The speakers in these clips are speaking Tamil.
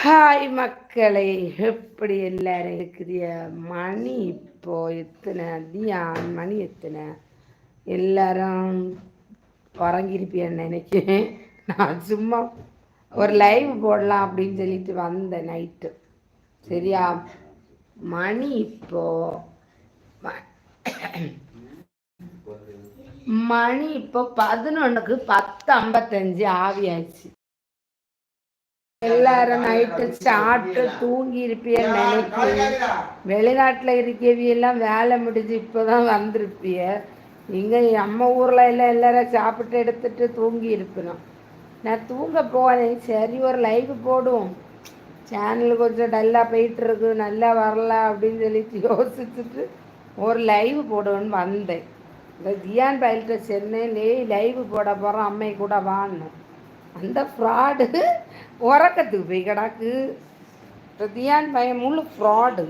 ஹாய் மக்களே எப்படி எல்லாரும் இருக்குதிய மணி இப்போ எத்தனை? தியான் மணி எத்தனை? எல்லாரும் உறங்கியிருப்பேன்னு நினைக்கிறேன். நான் சும்மா ஒரு லைவ் போடலாம் அப்படின்னு சொல்லிட்டு வந்தேன் நைட்டு சரியா? மணி இப்போ மணி இப்போ பதினொன்றுக்கு பத்து ஐம்பத்தஞ்சு ஆவியாச்சு. எல்லாரும் நைட்டு சாப்பிட்டு தூங்கி இருப்பியன்னு நினைக்கிறேன் வெளிநாட்டில் இருக்கவியெல்லாம் வேலை முடிஞ்சு இப்போதான் வந்திருப்பிய. இங்கே நம்ம ஊரில் எல்லாம் எல்லாரும் சாப்பிட்டு எடுத்துட்டு தூங்கி இருப்பினோம் நான் தூங்க போனேன். சரி ஒரு லைவ் போடுவோம். சேனல் கொஞ்சம் டல்லாக போயிட்டு இருக்கு நல்லா வரல அப்படின்னு சொல்லி யோசிச்சுட்டு ஒரு லைவ் போடுவேன்னு வந்தேன். இந்த தியான் பயில்கிட்ட சென்னையிலே லைவ் போட போகிறோம் அம்மை கூட வான்னு. அந்த ஃப்ராடு உறக்கத்துக்கு போய் கிடாக்கு. தியான் பையன் முழு ஃப்ராடு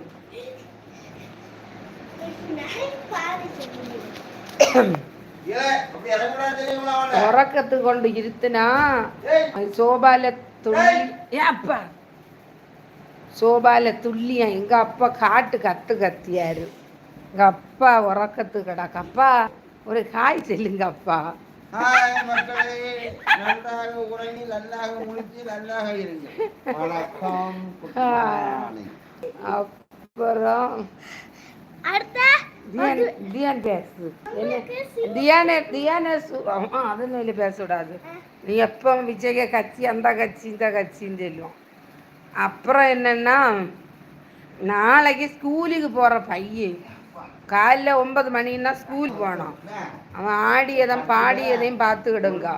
உறக்கத்துக்கு கொண்டு இருத்துனா சோபால துள்ளி ஏப்பா சோபால துள்ளியா எங்க அப்பா காட்டு கத்து கத்தியாரு. எங்க அப்பா உறக்கத்துக்கு கிடாக்கு. அப்பா ஒரு காய் செல்லுங்க அப்பா. ஹாய் மக்களே நன்றாக உறங்கி நல்லாக முழிச்சு நல்லாக இருங்க வணக்கம் good morning. அப்புறம் தியான் தியான் பேசு. என்ன? தியானே தியானே ஆமா, அதெல்லாம் இல்லை பேசக்கூடாது. நீ எப்போ விஜய கட்சி அந்த கட்சி இந்த கட்சின்னு சொல்லுவோம். அப்புறம் என்னன்னா நாளைக்கு ஸ்கூலுக்கு போகிற பையன். காலைல ஒன்பது மணின்னா ஸ்கூல் போனோம் அவன் ஆடியதையும் பாடியதையும் பார்த்துக்கிடுங்க.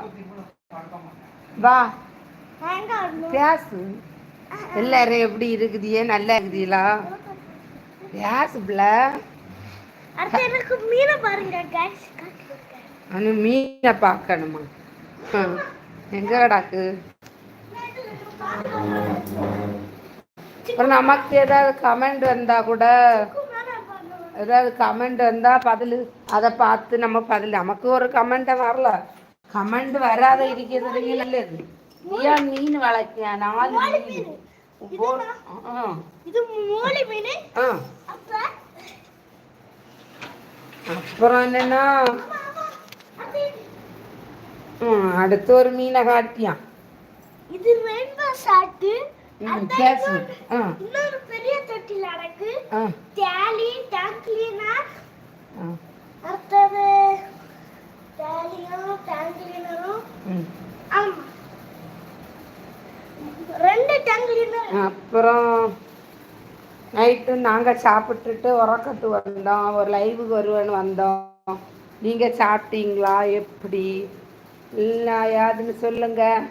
வா. பேசு. எல்லாரும் எப்படி இருக்குதியே நல்லா இருக்குதீங்களா பேசு பிள்ள அடுத்து எனக்கு மீனை பாருங்க. அனு மீனை பார்க்கணுமா? எங்க கிடாக்கு அப்புறம் நமக்கு ஏதாவது கமெண்ட் வந்தா கூட ஏதாவது கமெண்ட் வந்தா பதில். அதை பார்த்து நம்ம பதில். நமக்கு ஒரு கமெண்ட்டை வரல. கமெண்ட் வராத இருக்கிறது நல்லது ஏன் மீன் வளர்க்கியா? நாலு மீன். அப்புறம் என்னன்னா அடுத்து ஒரு மீனை காட்டியான் இது ரெயின்போ ஆ. இன்னொரு பெரிய தொட்டில் அடக்கு டேலி டேங்க்லினா ஆ. அடுத்தது டேலியும் டேங்க்லினர் அப்புறம் நைட்டு நாங்கள் சாப்பிட்டுட்டு உறக்கத்து வந்தோம். ஒரு லைவுக்கு வருவேன்னு வந்தோம். நீங்கள் சாப்பிட்டீங்களா? எப்படி? இல்லை யாருன்னு சொல்லுங்க.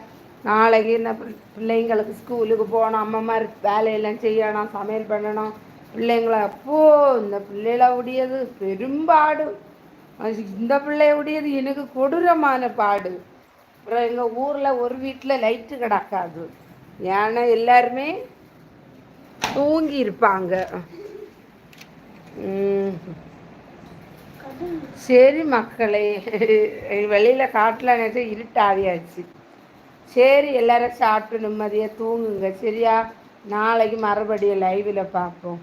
நாளைக்கு என்ன பிள்- பிள்ளைங்களுக்கு ஸ்கூலுக்கு போகணும். அம்மா மாதிரி வேலையெல்லாம் செய்யணும் சமையல் பண்ணணும். பிள்ளைங்களை அப்போ இந்த பிள்ளைகள உடையது பெரும்பாடு. இந்த பிள்ளைய உடையது எனக்கு கொடூரமான பாடு. அப்புறம் எங்கள் ஊரில் ஒரு வீட்டில் லைட்டு கிடக்காது. ஏன்னா எல்லாருமே தூங்கி இருப்பாங்க. சரி மக்களே வெளியில் காட்டில் நேற்று இருட்டாவியாச்சு. சரி எல்லாரும் சாப்பிட்டு நிம்மதியாக தூங்குங்க. சரியா? நாளைக்கு மறுபடியும் லைவில் பார்ப்போம்.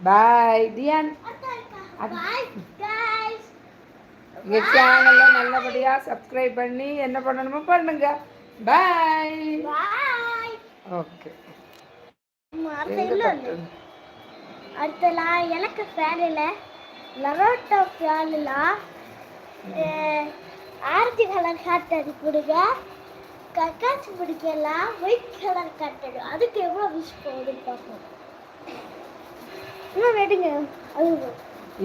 பாய் தியான் எங்கள் சேனலை நல்லபடியாக சப்ஸ்கிரைப் பண்ணி என்ன பண்ணணுமோ பண்ணுங்க. பாய் ஓகே அடுத்த இல்ல. அடுத்தலாம் எனக்கு ஃபேனில் லரோட்டோ ஃபேனில் ஆரஞ்சு கலர் காட்டடி கொடுங்க கக்காச்சி பிடிக்கலாம் ஒயிட் கலர் காட்டடி அதுக்கு எவ்வளோ விஷ் போகுதுன்னு பார்ப்போம். എന്നാ വെടിഞ്ഞോ അത്